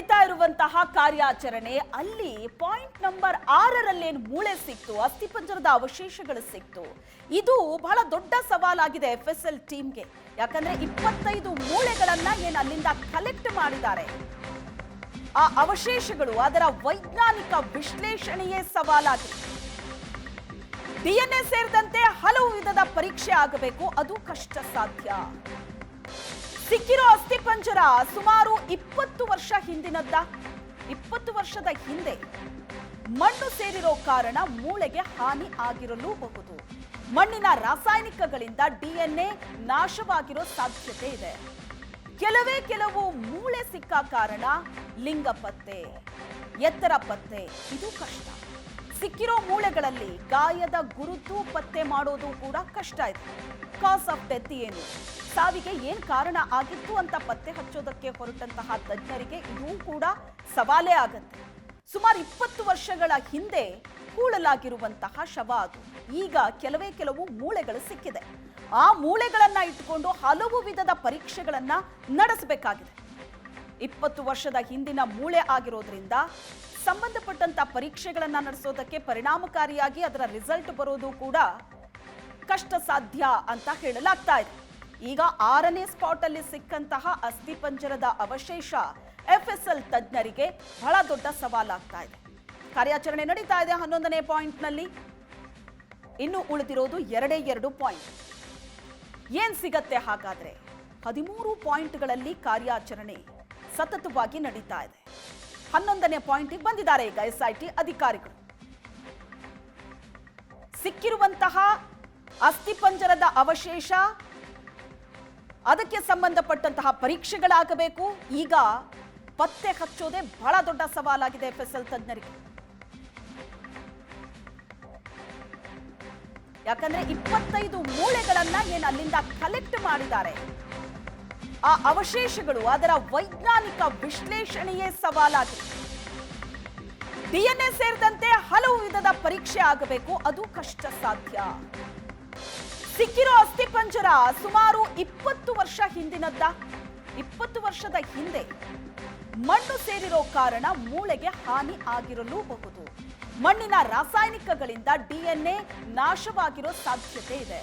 ನಡೀತಾ ಇರುವಂತಹ ಕಾರ್ಯಾಚರಣೆ, ಅಲ್ಲಿ ಪಾಯಿಂಟ್ ನಂಬರ್ ಆರರಲ್ಲೇನು ಮೂಳೆ ಸಿಕ್ತು ಅಸ್ಥಿಪಂಜರದ ಅವಶೇಷಗಳು ಸಿಕ್ತು. ಇದು ಬಹಳ ದೊಡ್ಡ ಸವಾಲಾಗಿದೆ ಎಫ್ ಎಸ್ ಎಲ್ ಟೀಮ್ಗೆ ಯಾಕಂದ್ರೆ ಇಪ್ಪತ್ತೈದು ಮೂಳೆಗಳನ್ನ ಏನು ಅಲ್ಲಿಂದ ಕಲೆಕ್ಟ್ ಮಾಡಿದ್ದಾರೆ. ಆ ಅವಶೇಷಗಳು ಅದರ ವೈಜ್ಞಾನಿಕ ವಿಶ್ಲೇಷಣೆಯೇ ಸವಾಲಾಗಿದೆ. ಡಿಎನ್ಎ ಸೇರಿದಂತೆ ಹಲವು ವಿಧದ ಪರೀಕ್ಷೆ ಆಗಬೇಕು, ಅದು ಕಷ್ಟ ಸಾಧ್ಯ ಸಿಕ್ಕಿರೋ ಅಸ್ಥಿಪಂಜರ ಸುಮಾರು ಇಪ್ಪತ್ತು ವರ್ಷ ಹಿಂದಿನದ್ದ. ಇಪ್ಪತ್ತು ವರ್ಷದ ಹಿಂದೆ ಮಣ್ಣು ಸೇರಿರೋ ಕಾರಣ ಮೂಳೆಗೆ ಹಾನಿ ಆಗಿರಲೂಬಹುದು ಮಣ್ಣಿನ ರಾಸಾಯನಿಕಗಳಿಂದ ಡಿಎನ್ಎ ನಾಶವಾಗಿರೋ ಸಾಧ್ಯತೆ ಇದೆ. ಕೆಲವೇ ಕೆಲವು ಮೂಳೆ ಸಿಕ್ಕ ಕಾರಣ ಲಿಂಗ ಪತ್ತೆ ಎತ್ತರ ಪತ್ತೆ, ಇದು ಕಷ್ಟ. ಸಿಕ್ಕಿರೋ ಮೂಳೆಗಳಲ್ಲಿ ಗಾಯದ ಗುರುತು ಪತ್ತೆ ಮಾಡೋದು ಕೂಡ ಕಷ್ಟ ಇದೆ. ಕಾಸ್ ಆಫ್ ಡೆತ್ ಏನು? ಸಾವಿಗೆ ಏನ್ ಕಾರಣ ಆಗಿತ್ತು ಅಂತ ಪತ್ತೆ ಹಚ್ಚೋದಕ್ಕೆ ಹೊರಟಂತಹ ತಜ್ಞರಿಗೆ ಇದು ಕೂಡ ಸವಾಲೇ ಆಗುತ್ತೆ. ಸುಮಾರು ಇಪ್ಪತ್ತು ವರ್ಷಗಳ ಹಿಂದೆ ಹೂಳಲಾಗಿರುವಂತಹ ಶವ ಅದು. ಈಗ ಕೆಲವೇ ಕೆಲವು ಮೂಳೆಗಳು ಸಿಕ್ಕಿದೆ. ಆ ಮೂಳೆಗಳನ್ನ ಇಟ್ಟುಕೊಂಡು ಹಲವು ವಿಧದ ಪರೀಕ್ಷೆಗಳನ್ನ ನಡೆಸಬೇಕಾಗಿದೆ. ಇಪ್ಪತ್ತು ವರ್ಷದ ಹಿಂದಿನ ಮೂಳೆ ಆಗಿರೋದ್ರಿಂದ ಸಂಬಂಧಪಟ್ಟಂತ ಪರೀಕ್ಷೆಗಳನ್ನು ನಡೆಸೋದಕ್ಕೆ ಪರಿಣಾಮಕಾರಿಯಾಗಿ ಅದರ ರಿಸಲ್ಟ್ ಬರೋದು ಕೂಡ ಕಷ್ಟ ಸಾಧ್ಯ ಅಂತ ಹೇಳಲಾಗ್ತಾ ಇದೆ. ಈಗ ಆರನೇ ಸ್ಪಾಟ್ ಅಲ್ಲಿ ಸಿಕ್ಕಂತಹ ಅಸ್ಥಿಪಂಜರದ ಅವಶೇಷ ಎಫ್ಎಸ್ಎಲ್ ತಜ್ಞರಿಗೆ ಬಹಳ ದೊಡ್ಡ ಸವಾಲಾಗ್ತಾ ಇದೆ. ಕಾರ್ಯಾಚರಣೆ ನಡೀತಾ ಇದೆ ಹನ್ನೊಂದನೇ ಪಾಯಿಂಟ್ನಲ್ಲಿ ಇನ್ನು ಉಳಿದಿರೋದು ಎರಡೇ ಎರಡು ಪಾಯಿಂಟ್ ಏನ್ ಸಿಗತ್ತೆ ಹಾಗಾದ್ರೆ? ಹದಿಮೂರು ಪಾಯಿಂಟ್ಗಳಲ್ಲಿ ಕಾರ್ಯಾಚರಣೆ ಸತತವಾಗಿ ನಡೀತಾ ಇದೆ. ಹನ್ನೊಂದನೇ ಪಾಯಿಂಟಿಗೆ ಬಂದಿದ್ದಾರೆ. ಈಗ ಎಸ್ಐಟಿ ಅಧಿಕಾರಿಗಳು. ಸಿಕ್ಕಿರುವಂತಹ ಅಸ್ಥಿಪಂಜರದ ಅವಶೇಷ, ಅದಕ್ಕೆ ಸಂಬಂಧಪಟ್ಟಂತಹ ಪರೀಕ್ಷೆಗಳಾಗಬೇಕು. ಈಗ ಪತ್ತೆ ಹಚ್ಚೋದೇ ಬಹಳ ದೊಡ್ಡ ಸವಾಲಾಗಿದೆ ಎಫ್ಎಸ್ಎಲ್ ತಜ್ಞರಿಗೆ. ಯಾಕಂದ್ರೆ ಇಪ್ಪತ್ತೈದು ಮೂಳೆಗಳನ್ನ ಏನು ಅಲ್ಲಿಂದ ಕಲೆಕ್ಟ್ ಮಾಡಿದ್ದಾರೆ. ಆ ಅವಶೇಷಗಳು ಅದರ ವೈಜ್ಞಾನಿಕ ವಿಶ್ಲೇಷಣೆಯೇ ಸವಾಲಾಗಿದೆ. ಡಿಎನ್ಎ ಸೇರಿದಂತೆ ಹಲವು ವಿಧದ ಪರೀಕ್ಷೆ ಆಗಬೇಕು, ಅದು ಕಷ್ಟ ಸಾಧ್ಯ ಸಿಕ್ಕಿರೋ ಅಸ್ಥಿಪಂಜರ ಸುಮಾರು ಇಪ್ಪತ್ತು ವರ್ಷ ಹಿಂದಿನದ್ದ. ಇಪ್ಪತ್ತು ವರ್ಷದ ಹಿಂದೆ ಮಣ್ಣು ಸೇರಿರೋ ಕಾರಣ ಮೂಳೆಗೆ ಹಾನಿ ಆಗಿರಲೂಬಹುದು. ಮಣ್ಣಿನ ರಾಸಾಯನಿಕಗಳಿಂದ ಡಿಎನ್ಎ ನಾಶವಾಗಿರೋ ಸಾಧ್ಯತೆ ಇದೆ.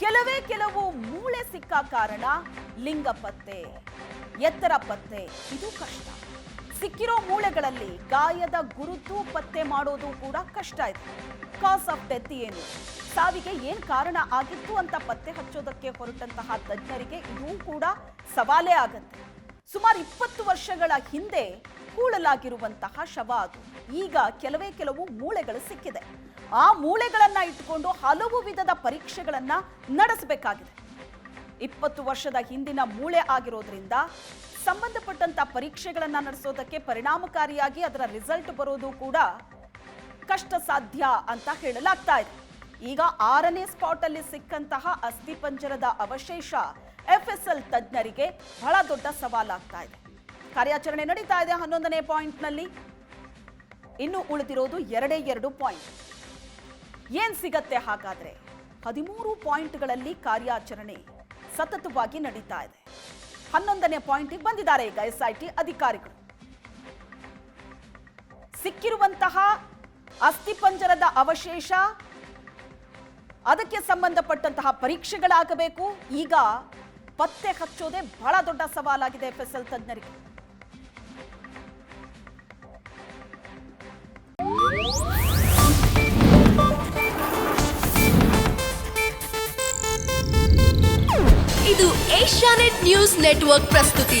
ಕೆಲವೇ ಕೆಲವು ಮೂಳೆ ಸಿಕ್ಕ ಕಾರಣ ಲಿಂಗ ಪತ್ತೆ, ಎತ್ತರ ಪತ್ತೆ, ಇದು ಕಷ್ಟ. ಸಿಕ್ಕಿರೋ ಮೂಳೆಗಳಲ್ಲಿ ಗಾಯದ ಗುರುತು ಪತ್ತೆ ಮಾಡೋದು ಕೂಡ ಕಷ್ಟ ಇದೆ. ಕಾಸ್ ಆಫ್ ಡೆತ್ ಏನು? ಸಾವಿಗೆ ಏನ್ ಕಾರಣ ಆಗಿತ್ತು ಅಂತ ಪತ್ತೆ ಹಚ್ಚೋದಕ್ಕೆ ಹೊರಟಂತಹ ತಜ್ಞರಿಗೆ ಇದೂ ಕೂಡ ಸವಾಲೇ ಆಗತ್ತೆ. ಸುಮಾರು ಇಪ್ಪತ್ತು ವರ್ಷಗಳ ಹಿಂದೆ ಹೂಳಲಾಗಿರುವಂತಹ ಶವ ಅದು ಈಗ ಕೆಲವೇ ಕೆಲವು ಮೂಳೆಗಳು ಸಿಕ್ಕಿದೆ. ಆ ಮೂಳೆಗಳನ್ನ ಇಟ್ಟುಕೊಂಡು ಹಲವು ವಿಧದ ಪರೀಕ್ಷೆಗಳನ್ನ ನಡೆಸಬೇಕಾಗಿದೆ. ಇಪ್ಪತ್ತು ವರ್ಷದ ಹಿಂದಿನ ಮೂಳೆ ಆಗಿರೋದ್ರಿಂದ ಸಂಬಂಧಪಟ್ಟಂತ ಪರೀಕ್ಷೆಗಳನ್ನ ನಡೆಸೋದಕ್ಕೆ ಪರಿಣಾಮಕಾರಿಯಾಗಿ ಅದರ ರಿಸಲ್ಟ್ ಬರೋದು ಕೂಡ ಕಷ್ಟ ಸಾಧ್ಯ ಅಂತ ಹೇಳಲಾಗ್ತಾ ಇದೆ. ಈಗ ಆರನೇ ಸ್ಪಾಟ್ ಅಲ್ಲಿ ಸಿಕ್ಕಂತಹ ಅಸ್ಥಿಪಂಜರದ ಅವಶೇಷ ಎಫ್ಎಸ್ಎಲ್ ತಜ್ಞರಿಗೆ ಬಹಳ ದೊಡ್ಡ ಸವಾಲಾಗ್ತಾ ಇದೆ. ಕಾರ್ಯಾಚರಣೆ ನಡೀತಾ ಇದೆ ಹನ್ನೊಂದನೇ ಪಾಯಿಂಟ್ನಲ್ಲಿ. ಇನ್ನು ಉಳಿದಿರೋದು ಎರಡೇ ಎರಡು ಪಾಯಿಂಟ್. ಏನ್ ಸಿಗತ್ತೆ ಹಾಗಾದ್ರೆ? ಹದಿಮೂರು ಪಾಯಿಂಟ್ಗಳಲ್ಲಿ ಕಾರ್ಯಾಚರಣೆ ಸತತವಾಗಿ ನಡೀತಾ ಇದೆ. ಹನ್ನೊಂದನೇ ಪಾಯಿಂಟಿಗೆ ಬಂದಿದ್ದಾರೆ ಈಗ ಎಸ್ಐಟಿ ಅಧಿಕಾರಿಗಳು. ಸಿಕ್ಕಿರುವಂತಹ ಅಸ್ಥಿಪಂಜರದ ಅವಶೇಷ, ಅದಕ್ಕೆ ಸಂಬಂಧಪಟ್ಟಂತಹ ಪರೀಕ್ಷೆಗಳಾಗಬೇಕು. ಈಗ ಪತ್ತೆ ಹಚ್ಚೋದೇ ಬಹಳ ದೊಡ್ಡ ಸವಾಲಾಗಿದೆ ಎಫ್ಎಸ್ಎಲ್ ತಜ್ಞರಿಗೆ. ಇದು ಏಷ್ಯಾನೆಟ್ ನ್ಯೂಸ್ ನೆಟ್ವರ್ಕ್ ಪ್ರಸ್ತುತಿ.